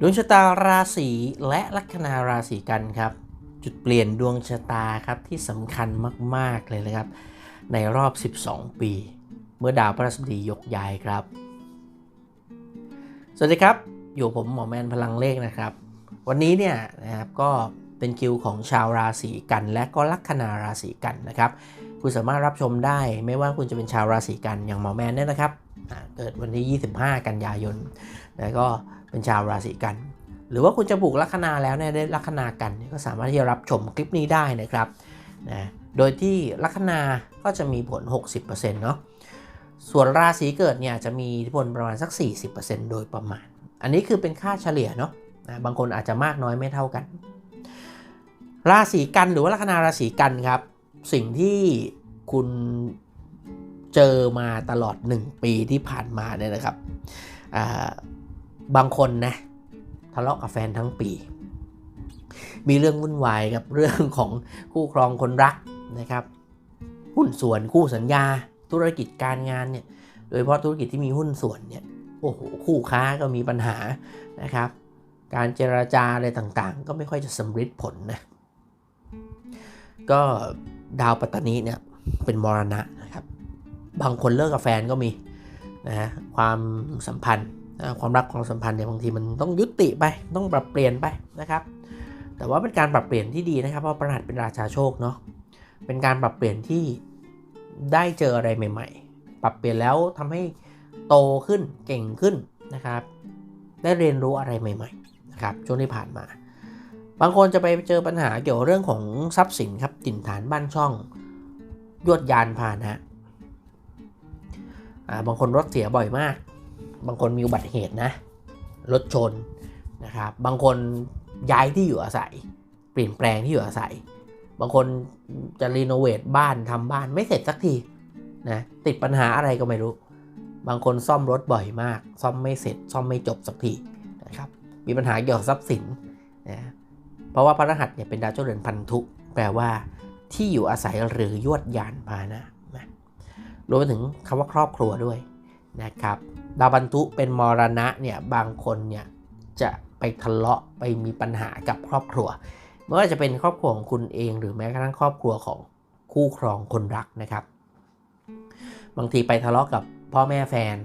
ดวงชะตาราศีและลัคนาราศีกันครับ จุดเปลี่ยนดวงชะตาครับที่สำคัญมาก ๆ เลยนะครับ ในรอบ 12 ปี เมื่อดาวพฤหัสบดียกย้ายครับ สวัสดีครับ อยู่ผมหมอแมนพลังเลขนะครับ วันนี้เนี่ยนะครับก็เป็นคิวของชาวราศีกัน และก็ลัคนาราศีกันนะครับ คุณสามารถรับชมได้ไม่ว่าคุณจะเป็นชาวราศีกันอย่างหมอแมนเนี่ยนะครับ เกิดวันที่ 25 กันยายนแล้วก็เป็นชาวราศีกัน หรือว่าคุณจะปลูกลัคนาแล้วเนี่ยได้ลัคนากันก็สามารถที่จะรับชมคลิปนี้ได้นะครับนะโดยที่ลัคนาก็จะมีผล 60%เนาะส่วนราศีเกิดเนี่ยจะมีอิทธิพลประมาณสัก 40%โดยประมาณ อันนี้คือเป็นค่าเฉลี่ยเนาะนะบางคนอาจจะมากน้อยไม่เท่ากัน ราศีกันหรือว่าลัคนาราศีกันครับ สิ่งที่คุณ เจอมาตลอด 1 ปีที่ผ่านมาเนี่ยนะครับบางคนนะทะเลาะกับแฟนทั้งปี มีเรื่องวุ่นวายกับเรื่องของคู่ครองคนรักนะครับ หุ้นส่วนคู่สัญญา ธุรกิจการงานเนี่ยโดยเฉพาะธุรกิจที่มีหุ้นส่วนเนี่ยโอ้โหคู่ค้าก็มีปัญหานะครับ การเจราจาอะไรต่างๆ ก็ไม่ค่อยจะสำเร็จผลนะก็ดาวปัตตานีเนี่ยเป็นมรณะ บางคนเลิกกับแฟนก็มีนะฮะความสัมพันธ์ความรักความสัมพันธ์เนี่ยบางทีมันต้องยุติไปต้องปรับเปลี่ยนไปนะครับ แต่ว่าเป็นการปรับเปลี่ยนที่ดีนะครับ เพราะประหัสเป็นราชาโชคเนาะเป็นการปรับเปลี่ยนที่ได้เจออะไรใหม่ ๆ ปรับเปลี่ยนแล้วทำให้โตขึ้นเก่งขึ้นนะครับ ได้เรียนรู้อะไรใหม่ๆนะครับช่วงที่ผ่านมา บางคนจะไปเจอปัญหาเกี่ยวกับเรื่องของทรัพย์สินครับถิ่นฐานบ้านช่องยวดยานพาหนะ อ่าบางคนรถเสียบ่อยมาก บางคนมีอุบัติเหตุนะ รถชนนะครับ บางคนย้ายที่อยู่อาศัย เปลี่ยนแปลงที่อยู่อาศัย บางคนจะรีโนเวทบ้านทำบ้านไม่เสร็จสักทีนะติดปัญหาอะไรก็ไม่รู้ บางคนซ่อมรถบ่อยมาก ซ่อมไม่เสร็จ ซ่อมไม่จบสักทีนะครับมีปัญหาเกี่ยวกับทรัพย์สินนะเพราะว่าพระรหัสเนี่ยเป็นดาวเจ้าเรือนพันธุแปลว่าที่อยู่อาศัยหรือยวดยานพาหนะ รวมไปถึงคำว่าครอบครัวด้วยนะครับดาวพันธุเป็นมรณะเนี่ยบางคนเนี่ยจะไปทะเลาะไปมีปัญหากับครอบครัวไม่ว่าจะเป็นครอบครัวของคุณเอง หรือแม้กระทั่งครอบครัวของคู่ครองคนรักนะครับ บางทีไปทะเลาะกับพ่อแม่แฟน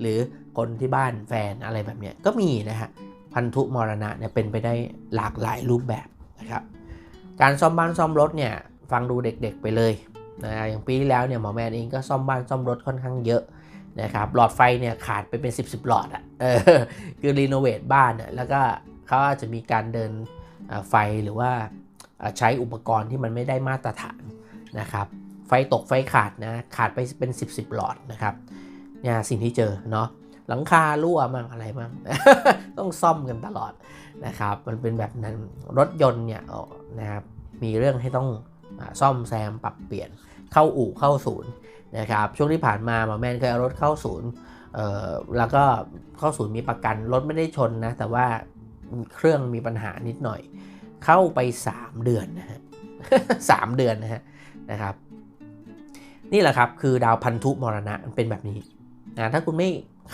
หรือคนที่บ้านแฟนอะไรแบบเนี้ยก็มีนะฮะพันธุมรณะเนี่ยเป็นไปได้หลากหลายรูปแบบนะครับ การซ่อมบ้านซ่อมรถเนี่ยฟังดูเด็กๆไปเลย นะอย่างปีที่แล้วเนี่ยหมอแมนเองก็ซ่อมบ้านซ่อมรถค่อนข้างเยอะนะครับหลอดไฟเนี่ยขาดไปเป็น 10บสหลอดอะ่ะคือรีโนเวทบ้านเนี่ยแล้วก็เขาอาจจะมีการเดินไฟหรือว่าใช้อุปกรณ์ที่มันไม่ได้มาตรฐานนะครับไฟตกไฟขาดนะขาดไปเป็น 10บสหลอดนะครับเนี่ยสิ่งที่เจอเนาะหลังคารั่วมั่งอะไรมั่งต้องซ่อมกันตลอดนะครับ มันเป็นแบบนั้นรถยนต์เนี่ยนะครับมีเรื่องให้ต้องซ่อมแซมปรับเปลี่ยน เข้าอู่เข้าศูนย์นะครับช่วงที่ผ่านมาหมอแมนเคยเอารถเข้าศูนย์เอ่อแล้วก็เข้าศูนย์มีประกันรถไม่ได้ชนนะแต่ว่าเครื่องมีปัญหานิดหน่อย เข้าไป 3 เดือนนะฮะสามเดือนนะฮะนะครับ นี่แหละครับคือดาวพันธุมรณะมันเป็นแบบนี้นะถ้าคุณไม่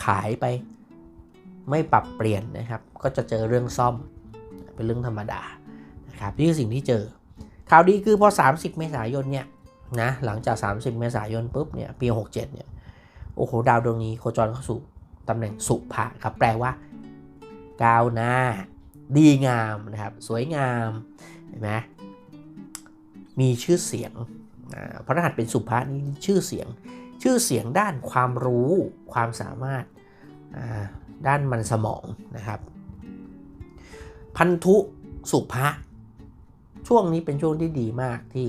ขายไปไม่ปรับเปลี่ยนนะครับ ก็จะเจอเรื่องซ่อมเป็นเรื่องธรรมดานะครับนี่คือสิ่งที่เจอข่าวดีคือพอ 30 เมษายนเนี่ย นะหลังจาก 30 เมษายนปุ๊บเนี่ยปี67เนี่ยโอ้โหดาวดวงนี้โคจรเข้าสู่ตำแหน่งสุภะครับแปลว่า ก้าวหน้า ดีงามนะครับ สวยงามเห็นไหมมีชื่อเสียงพระรหัสเป็นสุภานี่ชื่อเสียง ชื่อเสียงด้านความรู้ความสามารถด้านมันสมองนะครับ พันธุสุภะช่วงนี้เป็นช่วงที่ดีมากที่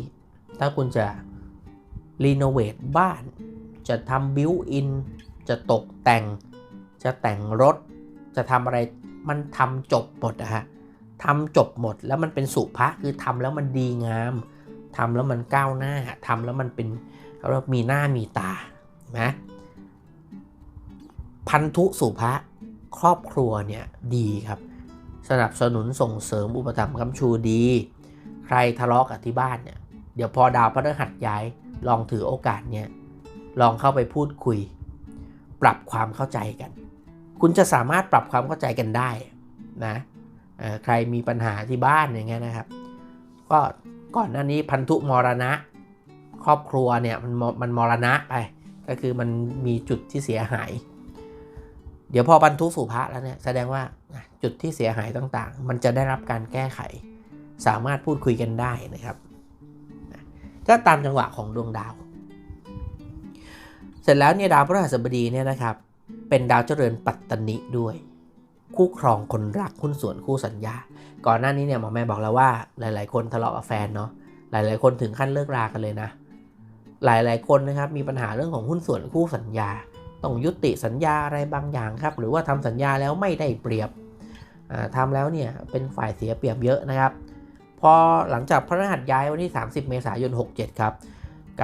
ถ้าคุณจะ รีโนเวทบ้าน จะทำบิวอิน จะตกแต่ง จะแต่งรถ จะทำอะไร มันทำจบหมดนะฮะทำจบหมดแล้วมันเป็นสุภะคือทำแล้วมันดีงาม ทำแล้วมันก้าวหน้า ทำแล้วมันเป็นเขาเรียกว่ามีหน้ามีตานะพันธุสุภะครอบครัวเนี่ยดีครับ สนับสนุนส่งเสริมอุปถัมภ์คำชูดี ใครทะเลาะกับที่บ้านเนี่ย เดี๋ยวพอดาวพฤหัสย้าย ลองถือโอกาสเนี่ยลองเข้าไปพูดคุย ปรับความเข้าใจกัน คุณจะสามารถปรับความเข้าใจกันได้นะใครมีปัญหาที่บ้านอย่างเงี้ยนะครับ ก็ก่อนหน้านี้พันธุมรณะ ครอบครัวเนี่ยมันมมันมรณะไป ก็คือมันมีจุดที่เสียหาย เดี๋ยวพอบรรทุสู่พระแล้วเนี่ยแสดงว่าจุดที่เสียหายต่างๆ มันจะได้รับการแก้ไข สามารถพูดคุยกันได้นะครับ ก็ตามจังหวะของดวงดาว เสร็จแล้วเนี่ยดาวพฤหัสบดีเนี่ยนะครับ เป็นดาวเจริญปัตตนิด้วย คู่ครองคนรักหุ้นส่วนคู่สัญญา ก่อนหน้านี้เนี่ยหมอแม่บอกแล้วว่าหลาย ๆ คนทะเลาะกับแฟนเนาะหลาย ๆ คนถึงขั้นเลิกรากันเลยนะ หลาย ๆ คนนะครับมีปัญหาเรื่องของหุ้นส่วนคู่สัญญาต้องยุติสัญญาอะไรบางอย่างครับ หรือว่าทำสัญญาแล้วไม่ได้เปรียบทำแล้วเนี่ยเป็นฝ่ายเสียเปรียบเยอะนะครับ พอหลังจากพระรหัสย้ายวันที่ 30 เมษายน 67 ครับ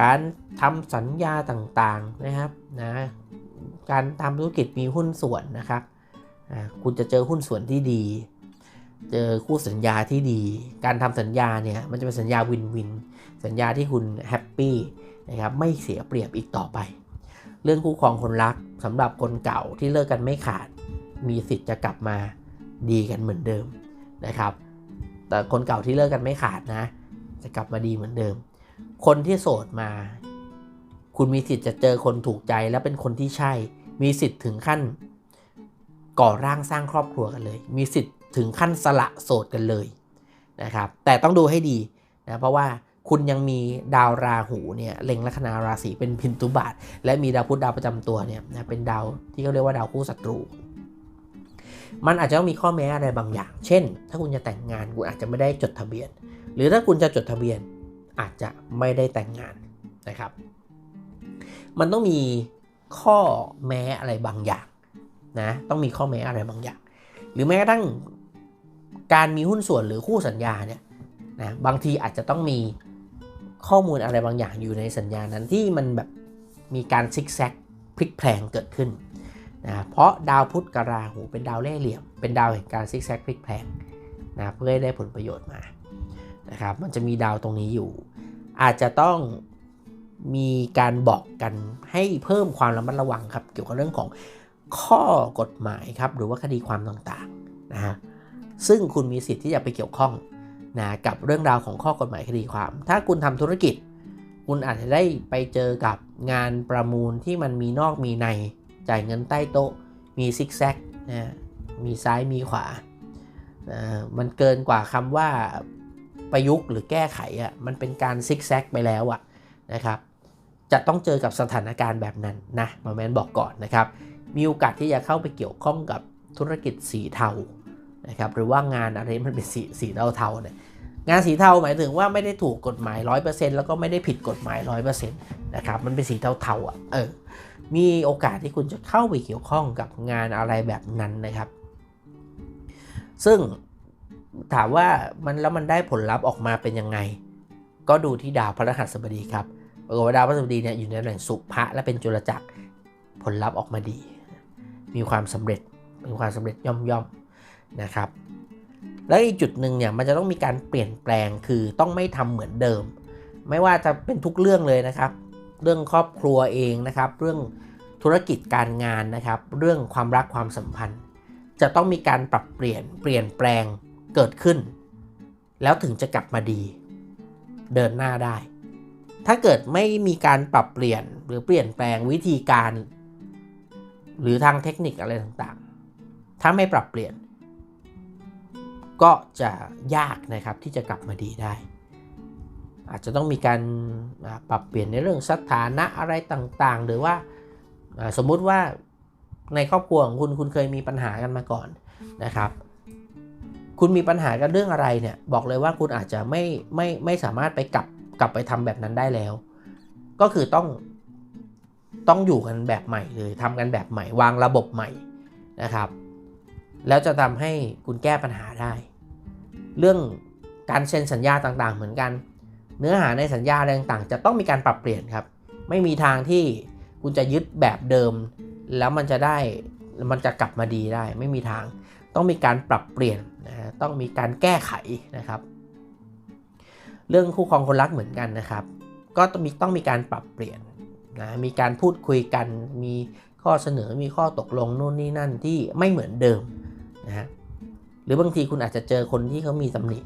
การทำสัญญาต่างๆนะครับนะการทำธุรกิจมีหุ้นส่วนนะครับคุณจะเจอหุ้นส่วนที่ดี เจอคู่สัญญาที่ดี การทำสัญญาเนี่ยมันจะเป็นสัญญาวินวิน สัญญาที่คุณแฮปปี้นะครับไม่เสียเปรียบอีกต่อไป เรื่องคู่ครองคนรักสำหรับคนเก่าที่เลิกกันไม่ขาด มีสิทธิ์จะกลับมาดีกันเหมือนเดิมนะครับ แต่คนเก่าที่เลิกกันไม่ขาดนะ จะกลับมาดีเหมือนเดิม คนที่โสดมา คุณมีสิทธิ์จะเจอคนถูกใจและเป็นคนที่ใช่ มีสิทธิ์ถึงขั้น ก่อร่างสร้างครอบครัวกันเลย มีสิทธิ์ถึงขั้นสละโสดกันเลยนะครับ แต่ต้องดูให้ดีนะเพราะว่าคุณยังมีดาวราหูเนี่ยเล็งลัคนาราศีเป็นพินตุบาท และมีดาวพุธดาวประจำตัวเนี่ยนะเป็นดาวที่เขาเรียกว่าดาวคู่ศัตรู มันอาจจะต้องมีข้อแม้อะไรบางอย่าง เช่น ถ้าคุณจะแต่งงานคุณอาจจะไม่ได้จดทะเบียน หรือถ้าคุณจะจดทะเบียนอาจจะไม่ได้แต่งงานนะครับ มันต้องมีข้อแม้อะไรบางอย่างนะ ต้องมีข้อแม้อะไรบางอย่าง หรือแม้กระทั่งการมีหุ้นส่วนหรือคู่สัญญาเนี่ยนะบางทีอาจจะต้องมีข้อมูลอะไรบางอย่างอยู่ในสัญญานั้นที่มันแบบมีการซิกแซกพลิกแพลงเกิดขึ้น นะเพราะดาวพุธกราหูเป็นดาวเล่เหลี่ยม เป็นดาวแห่งการซิกแซกพลิกแพลงนะเพื่อให้ได้ผลประโยชน์มานะครับมันจะมีดาวตรงนี้อยู่ อาจจะต้องมีการบอกกันให้เพิ่มความระมัดระวังครับ เกี่ยวกับเรื่องของข้อกฎหมายครับหรือว่าคดีความต่างๆนะฮะซึ่งคุณมีสิทธิ์ที่จะไปเกี่ยวข้องนะกับเรื่องราวของข้อกฎหมายคดีความ ถ้าคุณทำธุรกิจ คุณอาจจะได้ไปเจอกับงานประมูลที่มันมีนอกมีใน จ่ายเงินใต้โต๊ะ มีซิกแซกนะมีซ้ายมีขวานะมันเกินกว่าคำว่าประยุกต์หรือแก้ไขอะ่ะมันเป็นการซิกแซกไปแล้วอะนะครับ จะต้องเจอกับสถานการณ์แบบนั้นนะมาแมนบอกก่อนนะครับ มีโอกาสที่จะเข้าไปเกี่ยวข้องกับธุรกิจสีเทานะครับหรือว่างานอะไรมันเป็นสีสีเทาๆเนี่ยงานสีเทาหมายถึงว่าไม่ได้ถูกกฎหมาย 100%แล้วก็ไม่ได้ผิดกฎหมาย 100%นะครับมันเป็นสีเทาๆอะเออ มีโอกาสที่คุณจะเข้าไปเกี่ยวข้องกับงานอะไรแบบนั้นนะครับ ซึ่งถามว่ามันแล้วมันได้ผลลัพธ์ออกมาเป็นยังไง ก็ดูที่ดาวพฤหัสบดีครับปรากฏว่าดาวพฤหัสบดีเนี่ยอยู่ในตำแหน่งสุภะและเป็นจุลจักรผลลัพธ์ออกมาดี มีความสำเร็จมีความสำเร็จย่อมย่อมนะครับ แล้วอีกจุดหนึ่งเนี่ยมันจะต้องมีการเปลี่ยนแปลงคือต้องไม่ทำเหมือนเดิม ไม่ว่าจะเป็นทุกเรื่องเลยนะครับ เรื่องครอบครัวเองนะครับ เรื่องธุรกิจการงานนะครับ เรื่องความรักความสัมพันธ์ จะต้องมีการปรับเปลี่ยนเปลี่ยนแปลงเกิดขึ้น แล้วถึงจะกลับมาดี เดินหน้าได้ ถ้าเกิดไม่มีการปรับเปลี่ยนหรือเปลี่ยนแปลงวิธีการ หรือทางเทคนิคอะไรต่างๆ ถ้าไม่ปรับเปลี่ยน ก็จะยากนะครับที่จะกลับมาดีได้ อาจจะต้องมีการปรับเปลี่ยนในเรื่องสถานะอะไรต่างๆ หรือว่าสมมุติว่าในครอบครัวของคุณคุณเคยมีปัญหากันมาก่อนนะครับ คุณมีปัญหากันเรื่องอะไรเนี่ยบอกเลยว่าคุณอาจจะไม่ไม่ไม่สามารถไปกลับกลับไปทำแบบนั้นได้แล้ว ก็คือต้องต้องอยู่กันแบบใหม่เลยทำกันแบบใหม่วางระบบใหม่นะครับ แล้วจะทำให้คุณแก้ปัญหาได้ เรื่องการเซ็นสัญญาต่างๆ เหมือนกัน เนื้อหาในสัญญาอะไรต่างๆ จะต้องมีการปรับเปลี่ยนครับ ไม่มีทางที่คุณจะยึดแบบเดิม แล้วมันจะได้มันจะกลับมาดีได้ ไม่มีทางต้องมีการปรับเปลี่ยนนะต้องมีการแก้ไขนะครับ เรื่องคู่ครองคนรักเหมือนกันนะครับ ก็ต้องมีต้องมีการปรับเปลี่ยนนะมีการพูดคุยกันมีข้อเสนอมีข้อตกลงนู่นนี่นั่นที่ไม่เหมือนเดิมนะฮะหรือบางทีคุณอาจจะเจอคนที่เขามีตำหนิ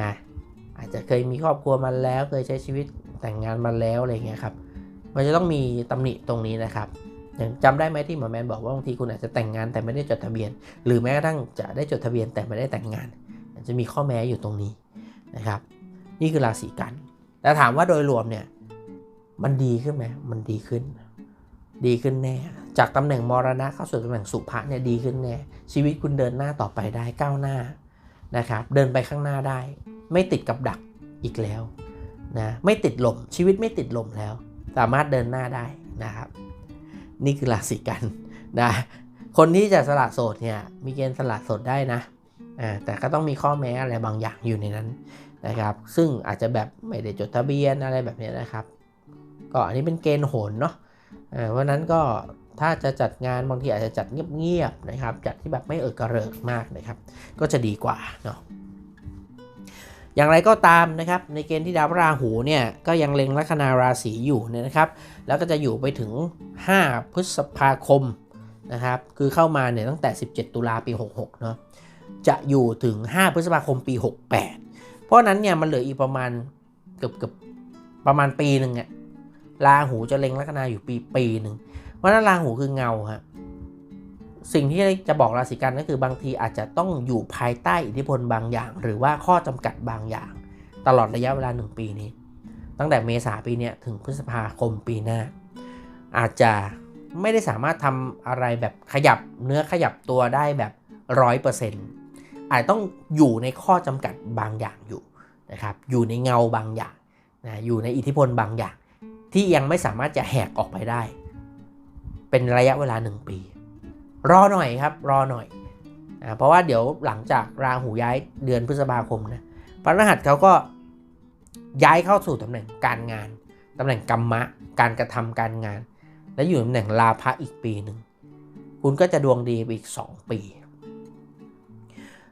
นะ จะเคยมีครอบครัวมาแล้ว เคยใช้ชีวิตแต่งงานมาแล้วอะไรเงี้ยครับ มันจะต้องมีตำหนิตรงนี้นะครับอย่างจำได้ไหมที่หมอแมนบอกว่าบางทีคุณอาจจะแต่งงานแต่ไม่ได้จดทะเบียน หรือแม้กระทั่งจะได้จดทะเบียนแต่ไม่ได้แต่งงาน จะมีข้อแม้อยู่ตรงนี้นะครับ นี่คือราศีกันแต่ถามว่าโดยรวมเนี่ยมันดีขึ้นไหมมันดีขึ้น ดีขึ้นแน่ จากตำแหน่งมรณะเข้าสู่ตำแหน่งสุภะเนี่ยดีขึ้นแน่ ชีวิตคุณเดินหน้าต่อไปได้ก้าวหน้านะครับ เดินไปข้างหน้าได้ ไม่ติดกับดักอีกแล้วนะไม่ติดลมชีวิตไม่ติดลมแล้ว สามารถเดินหน้าได้นะครับ นี่คือราศีกันนะคนที่จะสละโสดเนี่ยมีเกณฑ์สละโสดได้นะแต่ก็ต้องมีข้อแม้อะไรบางอย่างอยู่ในนั้นนะครับ ซึ่งอาจจะแบบไม่ได้จดทะเบียนอะไรแบบนี้นะครับ ก็อันนี้เป็นเกณฑ์โหนเนาะเพราะนั้นก็ถ้าจะจัดงานบางทีอาจจะจัดเงียบๆนะครับ จัดที่แบบไม่เออกระเริกมากนะครับ ก็จะดีกว่าเนาะ อย่างไรก็ตามนะครับในเกณฑ์ที่ดาวราหูเนี่ยก็ยังเล็งลัคนาราศีอยู่เนี่ยนะครับ แล้วก็จะอยู่ไปถึง 5 พฤษภาคมนะครับคือเข้ามาเนี่ยตั้งแต่ 17 ตุลาปี 66เนาะจะอยู่ถึง 5 พฤษภาคมปี 68 เพราะนั้นเนี่ยมันเหลืออีกประมาณเกือบเกือบประมาณปีหนึ่งอะราหูจะเล็งลัคนาอยู่ปีปีหนึ่งเพราะนั้นราหูคือเงาฮะ สิ่งที่จะบอกราศีกันก็คือบางทีอาจจะต้องอยู่ภายใต้อิทธิพลบางอย่าง หรือว่าข้อจำกัดบางอย่าง ตลอดระยะเวลาหนึ่งปีนี้ ตั้งแต่เมษาปีนี้ถึงพฤษภาคมปีหน้า อาจจะไม่ได้สามารถทำอะไรแบบขยับเนื้อขยับตัวได้แบบร้อยเปอร์เซ็นต์อาจต้องอยู่ในข้อจำกัดบางอย่างอยู่นะครับอยู่ในเงาบางอย่างนะอยู่ในอิทธิพลบางอย่าง ที่ยังไม่สามารถจะแหกออกไปได้ เป็นระยะเวลาหนึ่งปี รอหน่อยครับ รอหน่อยนะเพราะว่าเดี๋ยวหลังจากราหูย้ายเดือนพฤษภาคมนะพระรหัสเขาก็ย้ายเข้าสู่ตำแหน่งการงานตำแหน่งกรรมะ การกระทำการงาน และอยู่ตำแหน่งลาภะอีกปีหนึ่งคุณก็จะดวงดีไปอีก 2 ปี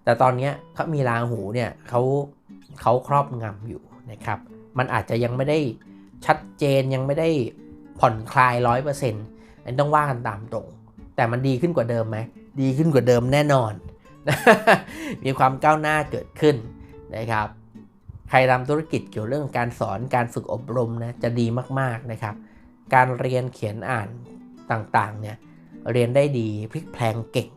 แต่ตอนนี้เขามีราหูเนี่ยเขาเขาครอบงำอยู่นะครับ มันอาจจะยังไม่ได้ชัดเจนยังไม่ได้ผ่อนคลายร้อยเปอร์เซ็นต์อันต้องว่ากันตามตรง แต่มันดีขึ้นกว่าเดิมไหม ดีขึ้นกว่าเดิมแน่นอน มีความก้าวหน้าเกิดขึ้นนะครับ ใครทำธุรกิจเกี่ยวเรื่องการสอนการฝึกอบรมนะจะดีมากๆนะครับ การเรียนเขียนอ่านต่างๆเนี่ยเรียนได้ดีพลิกแพลงเก่ง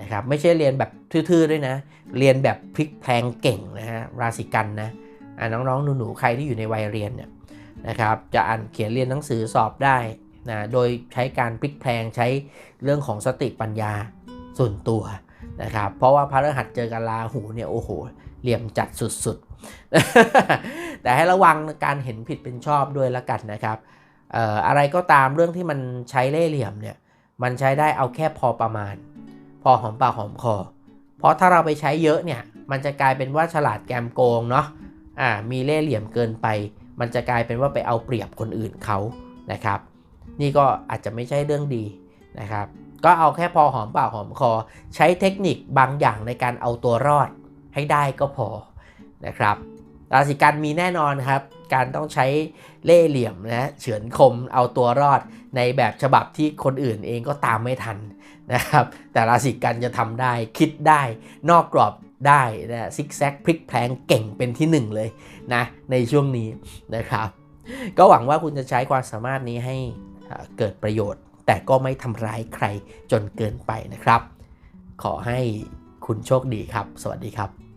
นะครับไม่ใช่เรียนแบบทื่อๆด้วยนะ เรียนแบบพลิกแพลงเก่งนะฮะราศีกันนะน้องๆหนูๆใครที่อยู่ในวัยเรียนเนี่ยนะครับจะอ่านเขียนเรียนหนังสือสอบได้ นะโดยใช้การพลิกแพลงใช้เรื่องของสติปัญญาส่วนตัวนะครับเพราะว่าพระฤหัสเจอกับราหูเนี่ยโอ้โหเหลี่ยมจัดสุดๆ แต่ให้ระวังการเห็นผิดเป็นชอบด้วยละกันนะครับอะไรก็ตามเรื่องที่มันใช้เล่ห์เหลี่ยมเนี่ยมันใช้ได้เอาแค่พอประมาณ พอหอมปากหอมคอ เพราะถ้าเราไปใช้เยอะเนี่ยมันจะกลายเป็นว่าฉลาดแกมโกงเนาะอ่ามีเล่ห์เหลี่ยมเกินไป มันจะกลายเป็นว่าไปเอาเปรียบคนอื่นเขานะครับ นี่ก็อาจจะไม่ใช่เรื่องดีนะครับ ก็เอาแค่พอหอมปากหอมคอ ใช้เทคนิคบางอย่างในการเอาตัวรอดให้ได้ก็พอนะครับราศีกันมีแน่นอนครับ การต้องใช้เล่ห์เหลี่ยมนะเฉือนคมเอาตัวรอดในแบบฉบับที่คนอื่นเองก็ตามไม่ทันนะครับ แต่ราศีกันจะทำได้คิดได้ นอกกรอบได้นะซิกแซกพลิกแพลงเก่งเป็นที่หนึ่งเลยนะในช่วงนี้นะครับ ก็หวังว่าคุณจะใช้ความสามารถนี้ให้ เกิดประโยชน์ แต่ก็ไม่ทำร้ายใครจนเกินไปนะครับ ขอให้คุณโชคดีครับ สวัสดีครับ